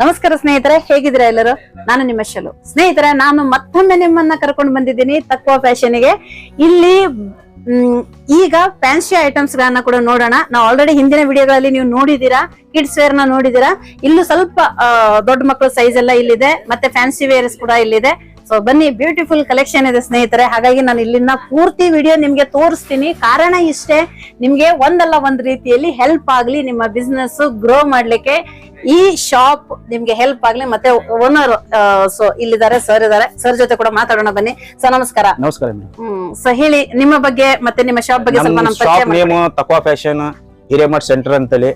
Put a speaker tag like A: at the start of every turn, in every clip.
A: ನಮಸ್ಕಾರ ಸ್ನೇಹಿತರೆ ಹೇಗಿದ್ರೆ ಎಲ್ಲರೂ? ನಾನು ನಿಮ್ಮ ಶಲು. ಸ್ನೇಹಿತರೆ ನಾನು ಮತ್ತೊಮ್ಮೆ ನಿಮ್ಮನ್ನ ಕರ್ಕೊಂಡು ಬಂದಿದ್ದೀನಿ ತಕ್ಕುವ ಫ್ಯಾಷನ್ಗೆ ಇಲ್ಲಿ ಈಗ ಫ್ಯಾನ್ಸಿ ಐಟಮ್ಸ್ ಗಳನ್ನ ಕೂಡ ನೋಡೋಣ. ನಾವು ಆಲ್ರೆಡಿ ಹಿಂದಿನ ವಿಡಿಯೋಗಳಲ್ಲಿ ನೀವು ನೋಡಿದೀರಾ ಕಿಡ್ಸ್ ವೇರ್ನ ನೋಡಿದೀರಾ ಇಲ್ಲೂ ಸ್ವಲ್ಪ ದೊಡ್ಡ ಮಕ್ಕಳ ಸೈಜ್ ಎಲ್ಲ ಇಲ್ಲಿದೆ. ಮತ್ತೆ ಫ್ಯಾನ್ಸಿ ವೇರ್ಸ್ ಕೂಡ ಇಲ್ಲಿದೆ. ಸೊ ಬನ್ನಿ ಬ್ಯೂಟಿಫುಲ್ ಕಲೆಕ್ಷನ್ ಇದೆ ಸ್ನೇಹಿತರೆ. ಹಾಗಾಗಿ ನಾನು ಇಲ್ಲಿನ ಪೂರ್ತಿ ವಿಡಿಯೋ ನಿಮ್ಗೆ ತೋರಿಸ್ತೀನಿ. ಕಾರಣ ಇಷ್ಟೇ ನಿಮ್ಗೆ ಒಂದಲ್ಲ ಒಂದ್ ರೀತಿಯಲ್ಲಿ ಹೆಲ್ಪ್ ಆಗ್ಲಿ ನಿಮ್ಮ ಬಿಸ್ನೆಸ್ ಗ್ರೋ ಮಾಡ್ಲಿಕ್ಕೆ ಈ ಶಾಪ್ ನಿಮ್ಗೆ ಹೆಲ್ಪ್ ಆಗ್ಲಿ ಮತ್ತೆ ಓನರ್ ಸೊ ಇಲ್ಲಿದ್ದಾರೆ ಸರ್ ಇದಾರೆ ಸರ್ ಜೊತೆ ಕೂಡ ಮಾತಾಡೋಣ ಬನ್ನಿ. ಸರ್ ನಮಸ್ಕಾರ.
B: ನಮಸ್ಕಾರ
A: ಹ್ಮ್ ಸೊ ಹೇಳಿ ನಿಮ್ಮ ಬಗ್ಗೆ ಮತ್ತೆ ನಿಮ್ಮ ಶಾಪ್ ಬಗ್ಗೆ ಸ್ವಲ್ಪ
B: ನಮ್ಮ
A: ಪರಿಚಯ
B: shop name Taqwa fashion Hiremath centre ಅಂತೇಳಿ.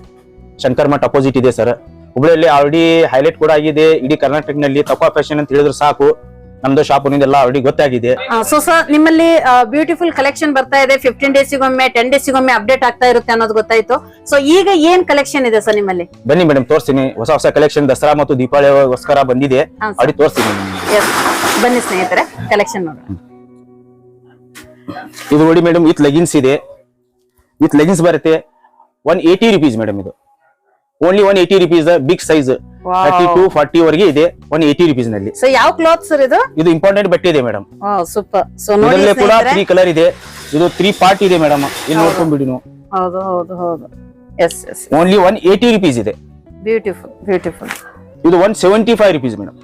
B: ಶಂಕರ್ ಮಠ್ ಅಪೋಸಿಟ್ ಇದೆ ಸರ್ ಹುಬ್ಳಿಯಲ್ಲಿ ಆಲ್ರೆಡಿ ಹೈಲೈಟ್ ಕೂಡ ಆಗಿದೆ. ಇಡೀ ಕರ್ನಾಟಕನಲ್ಲಿ ತಕ್ವಾ ಫ್ಯಾಷನ್ ಅಂತ ಹೇಳಿದ್ರೆ ಸಾಕು. ನಮ್ದು ಶಾಪ್ ಎಲ್ಲ ಆಲ್ರೆಡಿ ಗೊತ್ತಾಗಿದೆ.
A: ಸೊ ಸರ್ ನಿಮ್ಮಲ್ಲಿ ಬ್ಯೂಟಿಫುಲ್ ಕಲೆಕ್ಷನ್ ಬರ್ತಾ ಇದೆ. ಫಿಫ್ಟೀನ್ ಡೇಸ್ಗೊಮ್ಮೆ ಟೆನ್ ಒಮ್ಮೆ ಅಪ್ಡೇಟ್ ಆಗ್ತಾ ಇರುತ್ತೆ ಅನ್ನೋದು ಗೊತ್ತಾಯ್ತು. ಸೊ ಈಗ ಏನ್ ಕಲೆಕ್ಷನ್ ಇದೆ ಸರ್ ನಿಮ್ಮಲ್ಲಿ?
B: ಬನ್ನಿ ಮೇಡಮ್ ತೋರಿಸ್ತೀನಿ. ಹೊಸ ಹೊಸ ಕಲೆಕ್ಷನ್ ದಸರಾ ಮತ್ತು ದೀಪಾವಳಿಗೋಸ್ಕರ ಬಂದಿದೆ.
A: ಅಡಿ.
B: ಆಲ್ರೆಡಿ ತೋರಿಸ್ತೀನಿ.
A: ಬನ್ನಿ ಸ್ನೇಹಿತರೆ ಕಲೆಕ್ಷನ್ ನೋಡೋಣ.
B: ಇದು ನೋಡಿ ಮೇಡಮ್ ವಿತ್ ಲೆಗಿನ್ಸ್ ಇದೆ. ವಿತ್ ಲೆಗಿನ್ಸ್ ಬರುತ್ತೆ. ಒನ್ ಏಯ್ಟಿ ರುಪೀಸ್ ಮೇಡಮ್ ಇದು. Only one eighty rupees big size thirty two forty ವರೆಗೆ ಇದೆ. ಒನ್ ಏಯ್ಟಿ ರುಪೀಸ್ನಲ್ಲಿ.
A: ಸೊ ಯಾವ ಕ್ಲಾತ್ ಸರ್ ಇದು?
B: ಇದು ಇಂಪಾರ್ಟೆಂಟ್ ಬಟ್ಟೆ ಇದೆ ಮೇಡಮ್
A: ಸೂಪರ್ ಸೊ ನೋಡಿ
B: ಇದರಲ್ಲೇ ಕೂಡ ತ್ರೀ ಕಲರ್ ಇದೆ. ಇದು ತ್ರೀ ಪಾರ್ಟ್ ಇದೆ ಮೇಡಮ್ ಇಲ್ಲಿ ನೋಡ್ಕೊಂಡ್ಬಿಡಿ ನೀವು.
A: ಹೌದು ಹೌದು ಹೌದು. Yes yes
B: only one eighty rupees ಇದೆ.
A: ಬ್ಯೂಟಿಫುಲ್ ಬ್ಯೂಟಿಫುಲ್
B: ಇದು one seventy five rupees madam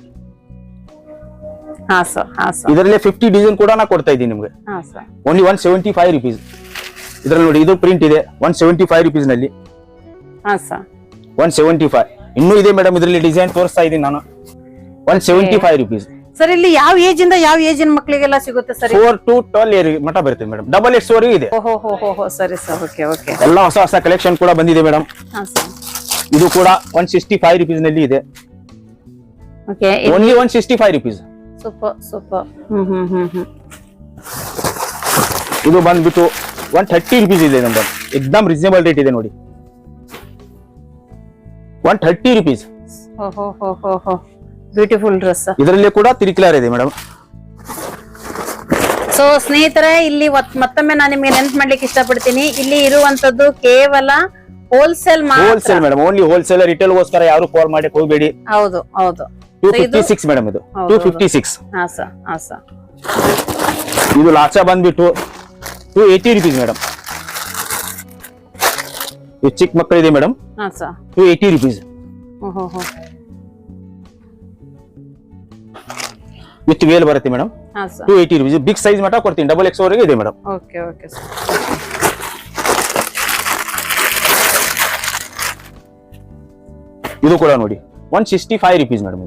A: ಹಾ ಸರ್ ಹಾ ಸರ್
B: ಇದರಲ್ಲಿ ಫಿಫ್ಟಿ ಡಿಸೈನ್ ಕೂಡ ನಾ ಕೊಡ್ತಾ ಇದ್ದೀನಿ ನಿಮ್ಗೆ.
A: ಹಾ sir
B: only one seventy five rupees ಇದರಲ್ಲಿ ನೋಡಿ ಇದು ಪ್ರಿಂಟ್ ಇದೆ. ಒನ್ ಸೆವೆಂಟಿ ಫೈವ್ ರುಪೀಸ್ನಲ್ಲಿ.
A: ಹಾ ಸರ್
B: ಒನ್ ಸೆವೆಂಟಿ ಫೈವ್ ಇನ್ನೂ ಇದೆ ಮೇಡಮ್ ಇದರಲ್ಲಿ ಡಿಸೈನ್ ತೋರಿಸ್ತಾ ಇದೀನಿ ನಾನು. One seventy five rupees
A: sir ಇಲ್ಲಿ ಯಾವ ಏಜ್ ಇಂದ ಯಾವ ಏಜ್ ಮಕ್ಕಳಿಗೆಲ್ಲ ಸಿಗುತ್ತೆ sir
B: four to twelve year ಮಟ ಬರುತ್ತೆ ಮೇಡಮ್ ಡಬಲ್ ಎಕ್ಸ್ ವರೆಗೂ ಇದೆ.
A: ಸರಿ ಸರ್ ಓಕೆ ಓಕೆ
B: ಎಲ್ಲ ಹೊಸ ಹೊಸ ಕಲೆಕ್ಷನ್ ಕೂಡ ಬಂದಿದೆ ಮೇಡಮ್ ಇದು ಕೂಡ ಒನ್ ಸಿಕ್ಸ್ಟಿ ಫೈವ್ ರುಪೀಸ್ನಲ್ಲಿ ಇದೆ. Only one sixty five rupees
A: super super hmm hmm hmm hmm.
B: ಇದು ಬಂದ್ಬಿಟ್ಟು ಒನ್ ಥರ್ಟಿ ರುಪೀಸ್ ಇದೆ ನಮ್ದು ಎಕ್ದಮ್ ರೀಸನೇಬಲ್ ರೇಟ್ ಇದೆ ನೋಡಿ. One thirty rupees
A: beautiful dress
B: ಇದರಲ್ಲಿ ಕೂಡ ತ್ರೀ ಇದೆ ಮೇಡಮ್
A: ಸೊ ಸ್ನೇಹಿತರೆ ಇಲ್ಲಿ ಮತ್ತೊಮ್ಮೆ ನಾನು ನಿಮಗೆ ನೆನ್ಪು ಮಾಡ್ಲಿಕ್ಕೆ ಇಷ್ಟಪಡ್ತೀನಿ. ಇಲ್ಲಿ ಇರುವಂತದ್ದು ಕೇವಲ wholesale
B: wholesale madam only wholesale retail ಗೋಸ್ಕರ ಯಾರು ಕಾಲ್ ಮಾಡಿ ಹೋಗಬೇಡಿ.
A: ಹೌದು ಹೌದು.
B: ಟೂ ಫಿಫ್ಟಿ ಸಿಕ್ಸ್ ಮೇಡಮ್ ಇದು. ಟೂ ಫಿಫ್ಟಿ ಸಿಕ್ಸ್ ಇದು ಲಾಚ ಬಂದ್ಬಿಟ್ಟು ಟೂ ಏಯ್ಟಿ ರುಪೀಸ್ ಮೇಡಮ್ ಇದು ಚಿಕ್ಕ ಮಕ್ಕಳಿದೆ madam. Two eighty rupees with veil ಬರುತ್ತೆ madam. Two eighty rupees big size ಮಟ್ಟ ಕೊಡ್ತೀನಿ. ಡಬಲ್ ಎಕ್ಸ್ ವರೆಗೆ ಇದೆ ಮೇಡಮ್.
A: ಓಕೆ ಓಕೆ
B: ಇದು ಕೂಡ ನೋಡಿ. One sixty five rupees madam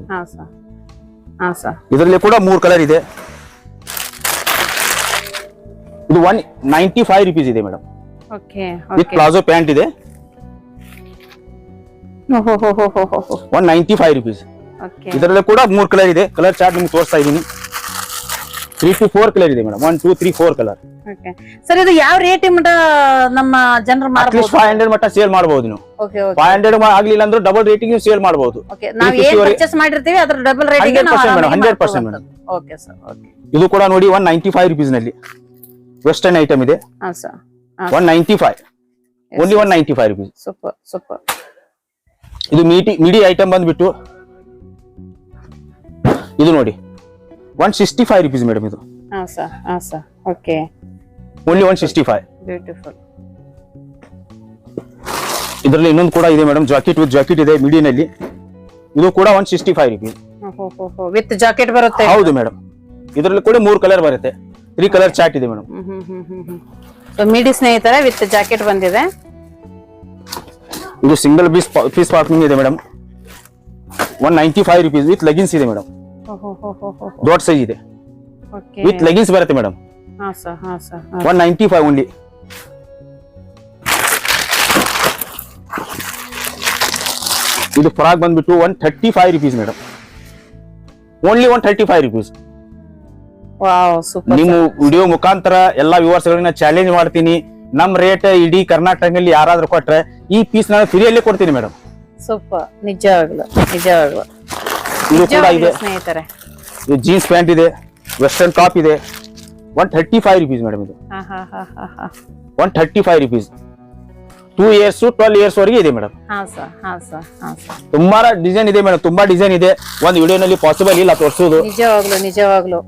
B: ಇದರಲ್ಲಿ ಕೂಡ ಮೂರು ಕಲರ್ ಇದೆ. ಇದು ಒನ್ ನೈಂಟಿ ಫೈವ್ ರುಪೀಸ್ ಇದೆ madam.
A: Okay
B: with palazzo pant ಇದೆ. ಒನ್ ನೈಂಟಿ ಫೈವ್ ರುಪೀಸ್ ಇದರಲ್ಲಿ ಕೂಡ ಮೂರು ಕಲರ್ ಇದೆ. ಕಲರ್ ಚಾರ್ಟ್ ನಿಮ್ಗೆ ತೋರಿಸ್ತಾ ಇದೀನಿ ತ್ರೀ ಟು ಫೋರ್ ಕಲರ್ ಇದೆ madam. One two three four colour
A: okay sir ಇದು ಯಾವ ರೇಟ್ ಮಟ ನಮ್ಮ ಜನರು
B: ಅಟ್ಲೀಸ್ಟ್
A: ಮಾಡಬಹುದು
B: ಫೈವ್ ಹಂಡ್ರೆಡ್ ಮಟ್ಟ ಸೇಲ್ ಮಾಡಬಹುದು ನೀವು. ಫೈವ್ ಹಂಡ್ರೆಡ್ ಆಗಲಿಲ್ಲ ಅಂದ್ರೆ ಡಬಲ್ ರೇಟಿಂಗ್ ಸೇಲ್ ಮಾಡಬಹುದು
A: ನಾವು ಏನ್ ಪರ್ಚೇಸ್ ಮಾಡಿರ್ತೀವಿ ಅದ್ರ double rating
B: 100% madam 100%
A: okay sir okay
B: ಇದು ಕೂಡ ನೋಡಿ ಒನ್ ನೈಂಟಿ ಫೈವ್ ರುಪೀಸ್ನಲ್ಲಿ. ವೆಸ್ಟರ್ನ್ ಐಟಮ್ ಇದೆ. One ninety five only one ninety five rupees
A: super super
B: ಇದು ಮೀಟಿ ಮಿಡಿ ಐಟಮ್ ಬಂದ್ಬಿಟ್ಟು ಇದು ನೋಡಿ. One sixty five rupees madam ಇದು.
A: ಹಾ ಸರ್ ಹಾ sir okay
B: only one sixty five
A: beautiful
B: ಇದರಲ್ಲಿ ಇನ್ನೊಂದು ಕೂಡ ಇದೆ ಮೇಡಮ್ ಜಾಕೆಟ್ ವಿತ್ ಜಾಕೆಟ್ ಇದೆ ಮಿಡಿನಲ್ಲಿ ಇದು ಕೂಡ one sixty five rupees
A: with jacket ಬರುತ್ತೆ
B: ಹೌದು ಮೇಡಮ್ ಇದರಲ್ಲಿ ಕೂಡ ಮೂರು ಕಲರ್ ಬರುತ್ತೆ. ತ್ರೀ ಕಲರ್ ಚಾಟ್ ಇದೆ ಮೇಡಮ್
A: ಮಿಡಿ ಸ್ನೇಹಿತರೆ ವಿತ್ ಜಾಕೆಟ್ ಬಂದಿದೆ.
B: ಇದು ಸಿಂಗಲ್ ಪೀಸ್ ಪೀಸ್ ಪಾರ್ಕಿಂಗ್ ಇದೆ madam one ninety five rupees with leggings ಇದೆ ಮೇಡಮ್ ದೊಡ್ಡ ಸೈಜ್ ಇದೆ. ವಿತ್ ಲೆಗಿನ್ಸ್ ಬರುತ್ತೆ madam one ninety five only ಇದು ಫ್ರಾಕ್ ಬಂದ್ಬಿಟ್ಟು one thirty five rupees madam only one thirty five rupees ನಿಮ್ಮ video ಮುಖಾಂತರ ಎಲ್ಲಾ ವ್ಯೂವರ್ಸ್ ಗಳನ್ನ ಚಾಲೆಂಜ್ ಮಾಡ್ತೀನಿ. ನಮ್ ರೇಟ್ ಇಡೀ ಕರ್ನಾಟಕದಲ್ಲಿ ಯಾರಾದ್ರೂ ಕೊಟ್ರೆ ಈ ಪೀಸ್ ನಾನು ಫ್ರೀಯಲ್ಲಿ ಕೊಡ್ತೀನಿ ಮೇಡಮ್
A: ಸೂಪರ್. ನಿಜವಾಗ್ಲು ನಿಜವಾಗ್ಲು
B: ಇದು ಕೂಡ ಇದೆ.
A: ಸ್ನೇಹಿತರೆ.
B: ಇದು ಜೀನ್ಸ್ ಪ್ಯಾಂಟ್ ಇದೆ ವೆಸ್ಟರ್ನ್ ಟಾಪ್ ಇದೆ. One thirty five rupees madam ಇದು one thirty five rupees two years twelve years ವರೆಗೆ ಇದೆ ಮೇಡಮ್
A: ಹಾ ಸರ್ ಹಾ ಸರ್ ಹಾ ಸರ್
B: ತುಂಬಾ ಡಿಸೈನ್ ಇದೆ ಮೇಡಮ್ ತುಂಬಾ ಡಿಸೈನ್ ಇದೆ. ಒಂದು ವಿಡಿಯೋನಲ್ಲಿ ಪಾಸಿಬಲ್ ಇಲ್ಲ ತೋರಿಸೋದು.
A: ನಿಜವಾಗ್ಲು ನಿಜವಾಗ್ಲು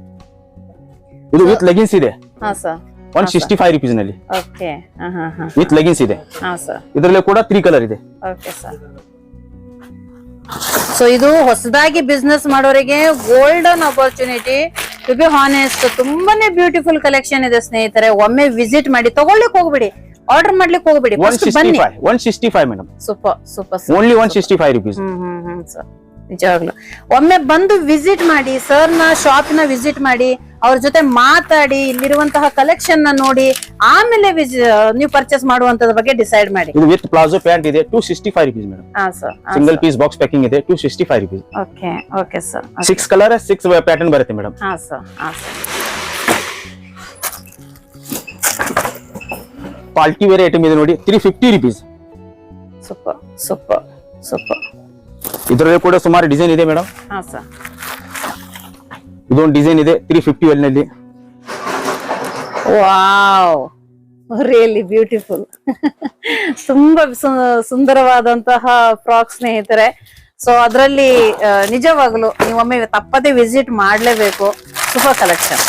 B: ಇದು ವಿತ್ ಲೆಗಿನ್ಸ್ ಇದೆ.
A: ಹಾ ಸರ್
B: ಒನ್ ಸಿಕ್ಸ್ಟಿ ಫೈವ್ ರುಪೀಸ್ನಲ್ಲಿ.
A: ಓಕೆ ಹಾ ಹಾ ಹಾ
B: ವಿತ್ ಲೆಗಿನ್ಸ್ ಇದೆ.
A: ಹಾ ಸರ್
B: ಇದರಲ್ಲಿ ಕೂಡ ತ್ರೀ ಕಲರ್ ಇದೆ.
A: ಓಕೆ ಸರ್ ಸೊ ಇದು ಹೊಸದಾಗಿ ಬಿಸ್ನೆಸ್ ಮಾಡೋರಿಗೆ golden opportunity to be honest ತುಂಬಾನೇ ಬ್ಯೂಟಿಫುಲ್ ಕಲೆಕ್ಷನ್ ಇದೆ ಸ್ನೇಹಿತರೆ. ಒಮ್ಮೆ ವಿಸಿಟ್ ಮಾಡಿ ತಗೊಳ್ಳಿಕ್ ಹೋಗ್ಬಿಡಿ. ಆರ್ಡರ್ ಮಾಡ್ಲಿಕ್ಕೆ ಹೋಗ್ಬಿಡಿ. ಬನ್ನಿ.
B: One sixty five madam
A: super super
B: only one sixty five rupees
A: ನಿಜವಾಗ್ಲು. ಒಮ್ಮೆ ಬಂದು ವಿಸಿಟ್ ಮಾಡಿ ಸರ್ನ ಶಾಪ್ನ ವಿಸಿಟ್ ಮಾಡಿ ಅವ್ರ ಜೊತೆ ಮಾತಾಡಿ ಇಲ್ಲಿರುವಂತಹ ಕಲೆಕ್ಷನ್ನ ನೋಡಿ ಆಮೇಲೆ ನೀವು ಪರ್ಚೇಸ್ ಮಾಡುವಂತದ ಬಗ್ಗೆ ಡಿಸೈಡ್ ಮಾಡಿ.
B: ಇದು ವಿತ್ ಪ್ಲಾಜೋ ಪ್ಯಾಂಟ್ ಇದೆ two sixty five rupees madam single piece box packing ಇದೆ two sixty five rupees
A: okay okay sir
B: six colour six pattern ಬರುತ್ತೆ ಮೇಡಮ್
A: ಹಾ ಸರ್ ಹಾ ಸರ್
B: ಪಾಲ್ಟಿ ವೇರ್ ಐಟಮ್ ಇದೆ ನೋಡಿ three fifty rupees
A: super super super
B: ಇದರಲ್ಲಿ ಕೂಡ ಸುಮಾರು design ಇದೆ ಮೇಡಮ್
A: ಹಾ ಸರ್
B: ಇದೊಂದು ಡಿಸೈನ್ ಇದೆ ತ್ರೀ ಫಿಫ್ಟಿ ನಲ್ಲಿ
A: ವಾವ್ ರಿಯಲಿ ಬ್ಯೂಟಿಫುಲ್ ತುಂಬಾ ಸುಂದರವಾದಂತಹ ಫ್ರಾಕ್ ಸ್ನೇಹಿತರೆ. ಸೊ ಅದರಲ್ಲಿ ನಿಜವಾಗ್ಲು ನೀವೊಮ್ಮೆ ಒಮ್ಮೆ ತಪ್ಪದೆ ವಿಸಿಟ್ ಮಾಡಲೇಬೇಕು. ಸೂಪರ್ ಕಲೆಕ್ಷನ್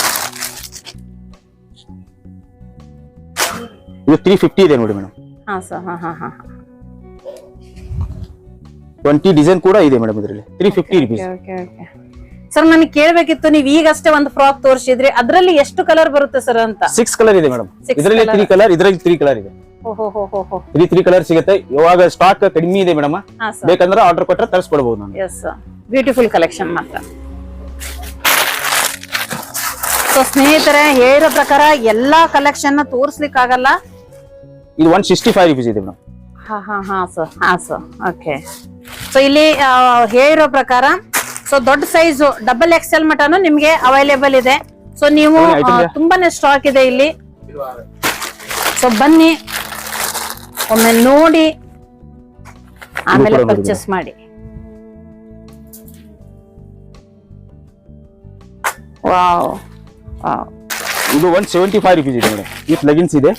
B: ಇದು ತ್ರೀ ಫಿಫ್ಟಿ ಇದೆ ನೋಡಿ ಮೇಡಮ್.
A: ಹಾ ಸರ್ ಹಾ ಹಾ ಹಾ
B: ಟ್ವೆಂಟಿ ಡಿಸೈನ್ ಕೂಡ ಇದೆ ಮೇಡಮ್ ಇದರಲ್ಲಿ. Three fifty rupees
A: okay okay sir ನನಗೆ ಕೇಳಬೇಕಿತ್ತು ನೀವು ಈಗಷ್ಟೇ ಒಂದು ಫ್ರಾಕ್ ತೋರಿಸಿದ್ರಿ. ಅದರಲ್ಲಿ ಎಷ್ಟು ಕಲರ್ ಬರುತ್ತೆ ಸರ್ ಅಂತ?
B: ಸಿಕ್ಸ್ ಕಲರ್ ಇದೆ ಮೇಡಮ್ ಇದರಲ್ಲಿ. ತ್ರೀ ಕಲರ್ ಇದರಲ್ಲಿ ತ್ರೀ ಕಲರ್ ಇದೆ. ತ್ರೀ ತ್ರೀ ಕಲರ್ ಸಿಗುತ್ತೆ. ಇವಾಗ ಸ್ಟಾಕ್ ಕಡಿಮೆ ಇದೆ ಮೇಡಮ್ ಬೇಕಂದ್ರೆ ಆರ್ಡರ್ ಕೊಟ್ಟರೆ ತರಿಸ್ಕೊಡ್ಬೋದು ನಾನು.
A: ಎಸ್ ಬ್ಯೂಟಿಫುಲ್ ಕಲೆಕ್ಷನ್ ಮಾತ್ರ. ಸೊ ಸ್ನೇಹಿತರೆ ಹೇಳಿರೋ ಪ್ರಕಾರ ಎಲ್ಲಾ ಕಲೆಕ್ಷನ್ ತೋರಿಸ್ಲಿಕ್ಕೆ ಆಗಲ್ಲ
B: ಇದು ಒನ್ ಸಿಕ್ಸ್ಟಿ ಫೈವ್ ರುಪೀಸ್ ಇದೆ ಮೇಡಮ್
A: ಹಾ ಹಾ ಹಾ ಸರ್ ಹಾ ಸರ್ ಓಕೆ ಸೊ ಇಲ್ಲಿ ಹೇಳಿರೋ ಪ್ರಕಾರ ಸೊ ದೊಡ್ಡ ಸೈಜ್ ಡಬಲ್ ಎಲ್ ಮಟನು ನಿಮ್ಗೆ ಅವೈಲೇಬಲ್ ಇದೆ. ಸೊ ನೀವು? ತುಂಬಾನೇ ಸ್ಟಾಕ್ ಇದೆ ಇಲ್ಲಿ. ಸೊ ಬನ್ನಿ. ಒಮ್ಮೆ ನೋಡಿ. ಆಮೇಲೆ ಪರ್ಚೇಸ್ ಮಾಡಿ. ವಾವ್
B: ಇದು ಒನ್ ಸೆವೆಂಟಿ ಫೈವ್ ರುಪೀಸ್ ಇದೆ ಮೇಡಮ್ ಲೆಗಿನ್ಸ್ ಇದೆ.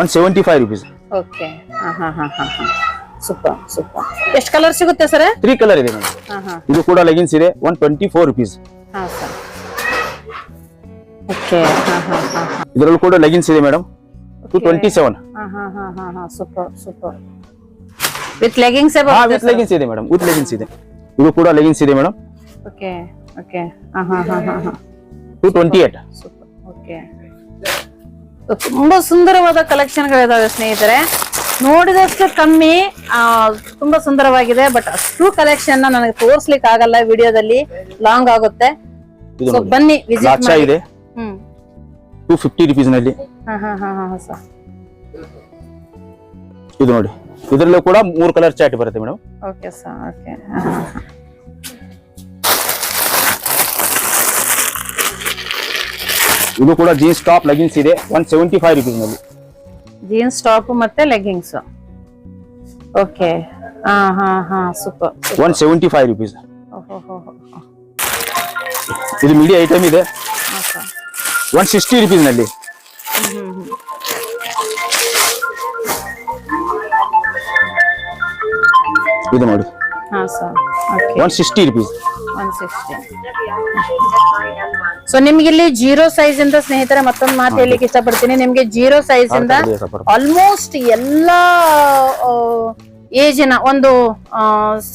B: One seventy five rupees
A: okay ಹಾ ಹಾ ಹಾ ಹಾ ಹಾ ಸೂಪರ್ ಸೂಪರ್ ಎಷ್ಟು ಕಲರ್ ಸಿಗುತ್ತೆ ಸರ್
B: ತ್ರೀ ಕಲರ್ ಇದೆ ಮೇಡಮ್
A: ಹಾ ಹಾ
B: ಇದು ಕೂಡ ಲೆಗಿನ್ಸ್ ಇದೆ ಒನ್ ಟ್ವೆಂಟಿ ಫೋರ್ ರುಪೀಸ್
A: ಹಾ ಸರ್ ಓಕೆ ಹಾ ಹಾ ಹಾ ಹಾ
B: ಇದರಲ್ಲೂ ಕೂಡ ಲೆಗಿನ್ಸ್ ಇದೆ ಮೇಡಮ್ ಟು ಟ್ವೆಂಟಿ ಸೆವೆನ್
A: ಹಾ ಹಾ ಹಾ ಹಾ ಹಾ ಸೂಪರ್ ಸೂಪರ್ ವಿತ್ ಲೆಗಿಂಗ್ಸ್
B: ಹಾ ವಿತ್ ಲೆಗಿನ್ಸ್ ಇದೆ ಮೇಡಮ್ ವಿತ್ ಲೆಗಿನ್ಸ್ ಇದೆ ಇದು ಕೂಡ ಲೆಗಿನ್ಸ್ ಇದೆ ಮೇಡಮ್
A: ಓಕೆ ಓಕೆ ಹಾ ಹಾ ಹಾ ಹಾ ಹಾ
B: two twenty eight
A: super okay ತುಂಬಾ ಸುಂದರವಾದ ಕಲೆಕ್ಷನ್ಗಳಿದಾವೆ ಸ್ನೇಹಿತರೆ. ನೋಡಿದಷ್ಟು ಕಮ್ಮಿ ಆ, ತುಂಬಾ ಸುಂದರವಾಗಿದೆ ಬಟ್ ಅಷ್ಟು ಕಲೆಕ್ಷನ್ ನನಗೆ ತೋರ್ಸ್ಲಿಕ್ಕೆ ಆಗಲ್ಲ ವಿಡಿಯೋದಲ್ಲಿ. ಲಾಂಗ್ ಆಗುತ್ತೆ. ಸೊ. ಬನ್ನಿ ವಿಸಿಟ್ ಮಾಡಿ.
B: ಇದೆ. ಟೂ ಫಿಫ್ಟಿ
A: ರುಪೀಸ್ನಲ್ಲಿ.
B: ಇದು ನೋಡಿ. ಇದರಲ್ಲೂ ಕೂಡ ಮೂರು ಕಲರ್ ಚಾಟ್ ಬರುತ್ತೆ ಮೇಡಮ್.
A: ಓಕೆ ಸರ್ ಓಕೆ
B: ಇದು ಕೂಡ ಜೀನ್ಸ್ ಟಾಪ್ ಲೆಗಿನ್ಸ್ ಇದೆ. ಒನ್ ಸೆವೆಂಟಿ ಫೈವ್ ರುಪೀಸ್ನಲ್ಲಿ.
A: ಜೀನ್ಸ್ ಟಾಪ್ ಮತ್ತೆ ಲೆಗ್ಗಿಂಗ್ಸ್ ಓಕೆ ಹಾ ಹಾ ಹಾ super
B: one seventy five rupees ಇದು ಮಿಡಿ ಐಟಮ್ ಇದೆ. ಒನ್ ಸಿಕ್ಸ್ಟಿ ರುಪೀಸ್ನಲ್ಲಿ. ಇದು ನೋಡಿ.
A: ಹಾ sir okay
B: one sixty rupees
A: one sixty so ನಿಮ್ಗೆ ಇಲ್ಲಿ ಜೀರೋ ಸೈಜ್ ಇಂದ ಸ್ನೇಹಿತರೆ ಮತ್ತೊಂದು ಮಾತು ಹೇಳಿಕ್ಕೆ ಇಷ್ಟಪಡ್ತೀನಿ. ನಿಮ್ಗೆ ಜೀರೋ ಸೈಜ್ ಇಂದ ಆಲ್ಮೋಸ್ಟ್ ಎಲ್ಲಾ ಏಜಿನ ಒಂದು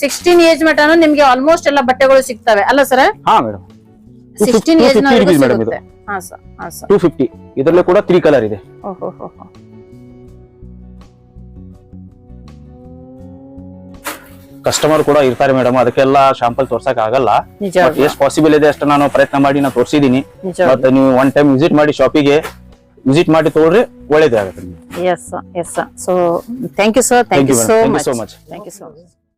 A: ಸಿಕ್ಸ್ಟೀನ್ ಏಜ್ ಮಟನು ನಿಮ್ಗೆ ಆಲ್ಮೋಸ್ಟ್ ಎಲ್ಲ ಬಟ್ಟೆಗಳು ಸಿಗ್ತವೆ. ಅಲ್ಲ ಸರ್ ಸಿಕ್ಸ್ಟೀನ್ ಏಜ್ ಸಿಗುತ್ತೆ. ಹಾ ಸರ್ ಹಾ ಸರ್
B: ಟೂ ಫಿಫ್ಟಿ ಇದರಲ್ಲೂ ಕೂಡ ತ್ರೀ ಕಲರ್ ಇದೆ.
A: ಓಹೋ
B: ಕಸ್ಟಮರ್ ಕೂಡ ಇರ್ತಾರೆ ಮೇಡಮ್ ಅದಕ್ಕೆಲ್ಲ ಶಾಂಪಲ್ ತೋರ್ಸಕ್ ಆಗಲ್ಲ.
A: ನಿಜ.
B: ಎಷ್ಟು ಪಾಸಿಬಲ್ ಇದೆ ಅಷ್ಟು ನಾನು ಪ್ರಯತ್ನ ಮಾಡಿ ನಾನು ತೋರಿಸಿದೀನಿ
A: ನಿಜ.
B: ಮತ್ತೆ ನೀವು ಒನ್ ಟೈಮ್ ವಿಸಿಟ್ ಮಾಡಿ ಶಾಪಿಗೆ ವಿಸಿಟ್ ಮಾಡಿ ತಗೊಳ್ರಿ ಒಳ್ಳೇದೇ ಆಗುತ್ತೆ
A: yes yes so thank you sir thank you so much thank you so much